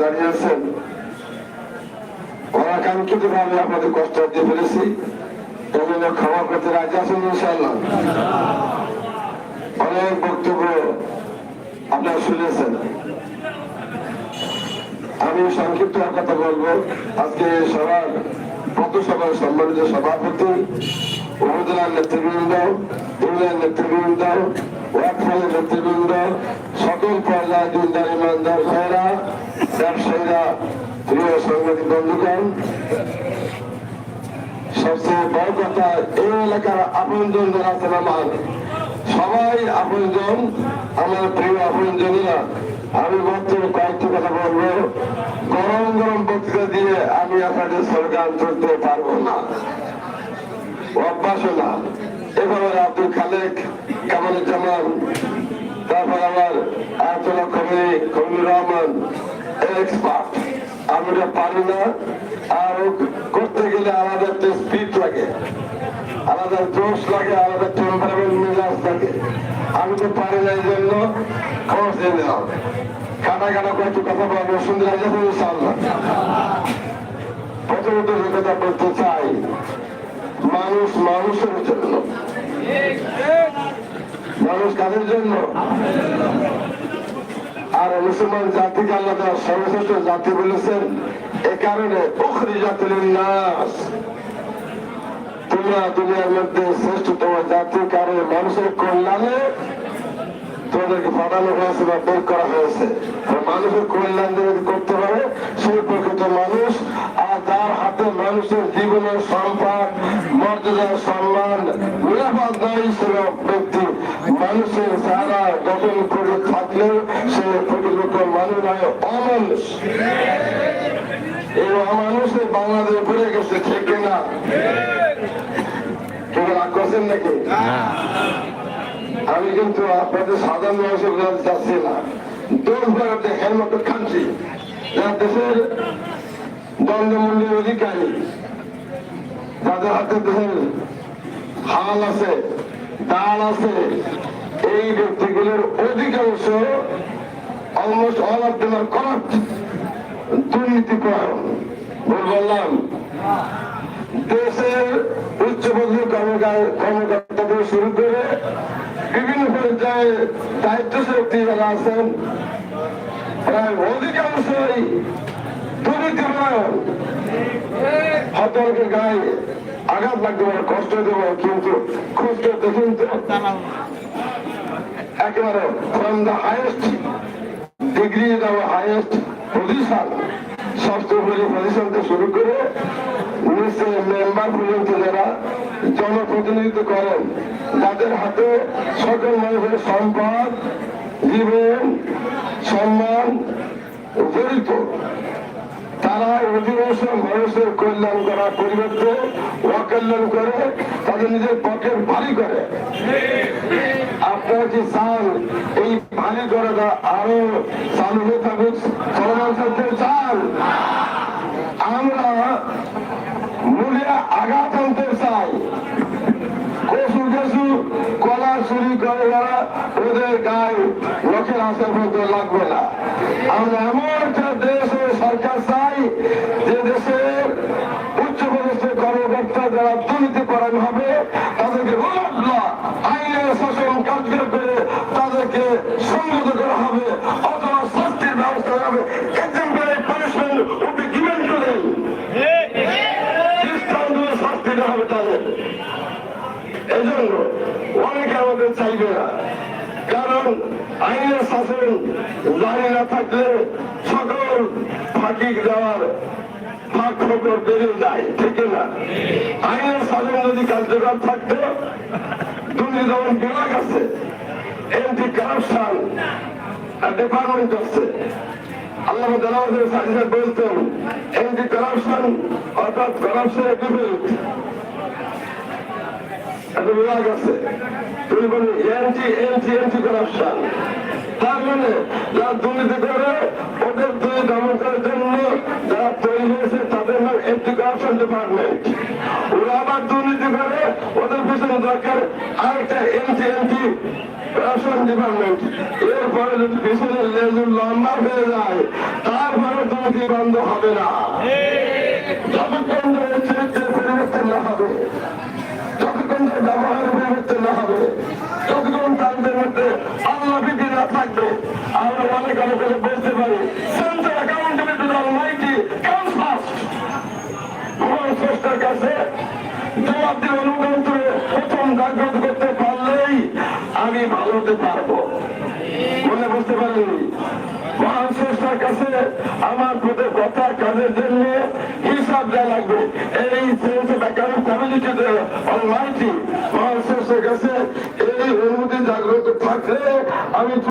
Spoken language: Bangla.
দাঁড়িয়ে আছেন অনাকাঙ্ক্ষিত আছেন ইনশাল্লাহ অনেক বক্তব্য আপনারা শুনেছেন। আমি সংক্ষিপ্ত কথা বলব। আজকে সবার পথসভার সম্মানিত সভাপতি, উপজেলার নেতৃবৃন্দ ইউনিয়ন নেতৃবৃন্দ, ওয়াকফলের নেতৃবৃন্দ, সকল পর্যায়ে দিনদার ইমানদার ভাইরা, ব্যবসায়ীরা, প্রিয় সাংবাদিক বন্ধুগণ, সবচেয়ে বড় কথা, এই এলাকার আপনজন যারা আছেন আমার সবাই আপনজন, আমার প্রিয় আপনজনীরা। আমি মাত্র কয়েকটি কথা বলব। গরম গরম বক্তৃতা দিয়ে আমি আপনাদের সরকার তুলতে পারব না। অভ্যাসও না। এভাবে আব্দুল খালেক কামালুজ্জামান তারপর আমার আয়তুল্লাহ কবির কবির রহমান এক্সপার্ট আমি এটা পারি না। আর করতে গেলে আমাদের স্পিড লাগে। আলাদা জোশ লাগে, আলাদা টেম্পারমেন্ট মেজাজ লাগে আমি তো পারি না এই জন্য খরচ দিয়ে দিলাম কাটা কাটা কয়েকটি কথা বলব সুন্দর আছে ইনশাল্লাহ প্রথমত যে কথা বলতে চাই, মানুষ মানুষের জন্য। মানুষ কাদের জন্য? আর মুসলমান জাতিকে আল্লাহ সর্বশ্রেষ্ঠ জাতি বলেছেন, এ কারণে উখরি জাতির নাস তোমরা দুনিয়ার মধ্যে শ্রেষ্ঠতম জাতি কারণে মানুষের কল্যাণে তোমাদেরকে পাঠানো হয়েছে বা বের করা হয়েছে। মানুষের কল্যাণ করতে পারে, সেই প্রকৃত মানুষ আর যার হাতে মানুষের জীবনের সম্পদ মর্যাদা সম্মান নিরাপদ নয় সে ব্যক্তি মানুষের যারা গঠন করে থাকলেও সে প্রকৃত মানুষ নয় অমানুষ। এই অমানুষে বাংলাদেশ ঘুরে গেছে ঠিক না কেউ রাগ করছেন নাকি? আমি কিন্তু আপনাদের সাধারণ মানুষের কাছে যাচ্ছি না। দোষ বেড়াতে হেলমেট কান্ট্রি যারা দেশের দণ্ডমূল্যের অধিকারী যাদের হাতে দেশের হাল আছে ডাল আছে এই ব্যক্তিগুলোর অধিকাংশ almost all of them are corrupt দুর্নীতি ভুল বললাম। দেশের উচ্চপদী কর্মকর্তা থেকে শুরু করে বিভিন্ন পর্যায়ে দায়িত্বশীল যারা আছেন, প্রায় অধিকাংশই হয়তো অনেকের গায়ে আঘাত পারে, কষ্ট দেব কিন্তু খুঁজতে দেখুন তো, একেবারে from the highest degree the highest position সবচেয়ে পজিশন থেকে শুরু করে নিশ্চয় মেম্বার পর্যন্ত যারা জনপ্রতিনিধিত্ব করেন যাদের হাতে সকল মানুষের সম্পদ, জীবন, সম্মান, জড়িত। তারা অধিকাংশ মানুষের কল্যাণ করার পরিবর্তে অকল্যাণ করে, তাদের নিজের পকেট ভারী করে। আপনারা কি চান এই ভারী করাটা আরও চালু হয়ে থাকুক চলমান থাকতে চান আমরা মূলে আঘাত আনতে চাই। কলা চুরি করে ওদের গায়ে লোকের আসার না। আমরা এমন একটা দেশ ও সরকার চাই যে দেশের উচ্চপদস্থ কর্মকর্তা যারা দুর্নীতি করান হবে তাদেরকে আইনের শাসন কার্যকর করে তাদেরকে সংগত করা হবে, অথবা শাস্তির ব্যবস্থা হবে। কারণ আইনের শাসন জারি না থাকলে সকল ফাঁকি দেওয়ার ফাঁক ফোকর বেড়ে যায়, ঠিক না? আইনের যদি কার্যকর থাকতো দুর্নীতি বিভাগ আছে এন্টি কারাপশন ডিপার্টমেন্ট আছে আল্লাহ বলতেন অর্থাৎ তার মানে দরকার আরেকটা এন্টি এন্টি ডিপার্টমেন্ট এরপরে যদি পিছনের লেজুর লম্বা হয়ে যায়, তারপরে দুর্নীতি বন্ধ হবে না। Yeah.